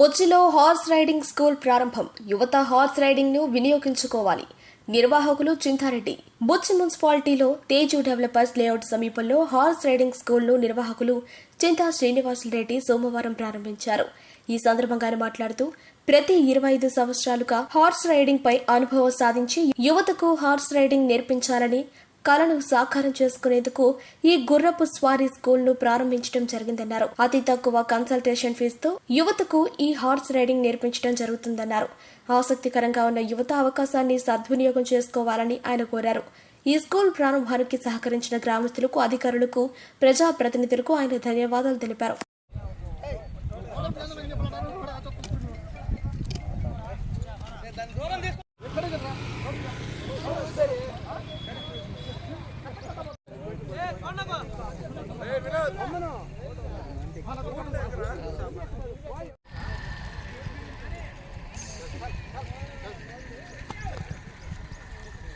బొచ్చిలో horse riding school ప్రారంభం. యువత horse రైడింగ్ను వినియోగించుకోవాలి. నిర్వాహకులు చింతారెడ్డి. బొచ్చి మున్సిపాలిటీలో తేజు డెవలపర్స్ లేఅవుట్ సమీపంలో హార్స్ రైడింగ్ స్కూల్ను నిర్వాహకులు చింతా శ్రీనివాసులరెడ్డి సోమవారం ప్రారంభించారు. ఈ సందర్భంగా మాట్లాడుతూ ప్రతి ఇరవై ఐదు సంవత్సరాలుగా హార్స్ రైడింగ్ పై అనుభవం సాధించి యువతకు హార్స్ రైడింగ్ నేర్పించాలని కళను సాకారం చేసుకునేందుకు ఈ గుర్రపు స్వారీ స్కూల్ను ప్రారంభించడం జరిగిందన్నారు అతి తక్కువ కన్సల్టేషన్ ఫీజుతో యువతకు ఈ హార్స్ రైడింగ్ నేర్పించడం జరుగుతుందన్నారు ఆసక్తికరంగా ఉన్న యువత అవకాశాన్ని సద్వినియోగం చేసుకోవాలని ఆయన కోరారు ఈ స్కూల్ ప్రారంభానికి సహకరించిన గ్రామస్తులకు అధికారులకు ప్రజాప్రతినిధులకు ఆయన ధన్యవాదాలు తెలిపారు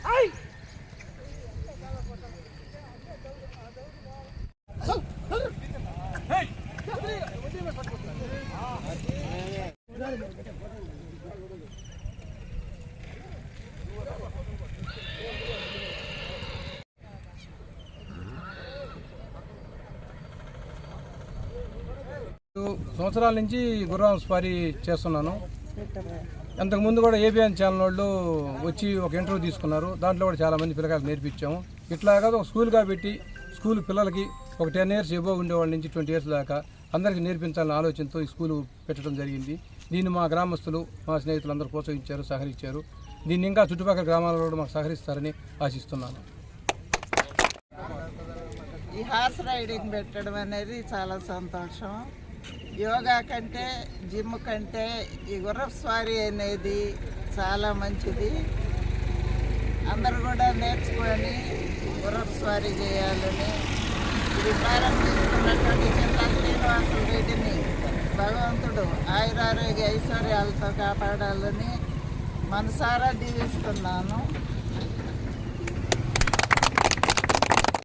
Hey! సంవత్సరాల నుంచి గుర్రం స్వారీ చేస్తున్నాను. అంతకు ముందు కూడా ఏబిఎన్ ఛానల్ వాళ్ళు వచ్చి ఒక ఇంటర్వ్యూ తీసుకున్నారు. దాంట్లో కూడా చాలా మంది పిల్లకాయలు నేర్పించాము. ఇట్లాగా ఒక స్కూల్గా పెట్టి స్కూల్ పిల్లలకి ఒక టెన్ ఇయర్స్ ఎబో ఉండేవాళ్ళ నుంచి ట్వంటీ ఇయర్స్ దాకా అందరికీ నేర్పించాలనే ఆలోచనతో ఈ స్కూల్ పెట్టడం జరిగింది. దీన్ని మా గ్రామస్తులు మా స్నేహితులు అందరూ ప్రోత్సహించారు సహకరించారు. దీన్ని ఇంకా చుట్టుపక్కల గ్రామాలలో కూడా మాకు సహకరిస్తారని ఆశిస్తున్నాను. ఈ హార్స్ రైడింగ్ పెట్టడం అనేది చాలా సంతోషం. యోగా కంటే జిమ్ కంటే ఈ గుర్రపు స్వారీ అనేది చాలా మంచిది. అందరూ కూడా నేర్చుకొని గుర్రపు స్వారీ చేయాలని ఇది ప్రారంభిస్తున్నటువంటి చింతా శ్రీనివాసుల రెడ్డిని భగవంతుడు ఆయురారోగ్య ఐశ్వర్యాలతో కాపాడాలని మనసారా దీవిస్తున్నాను.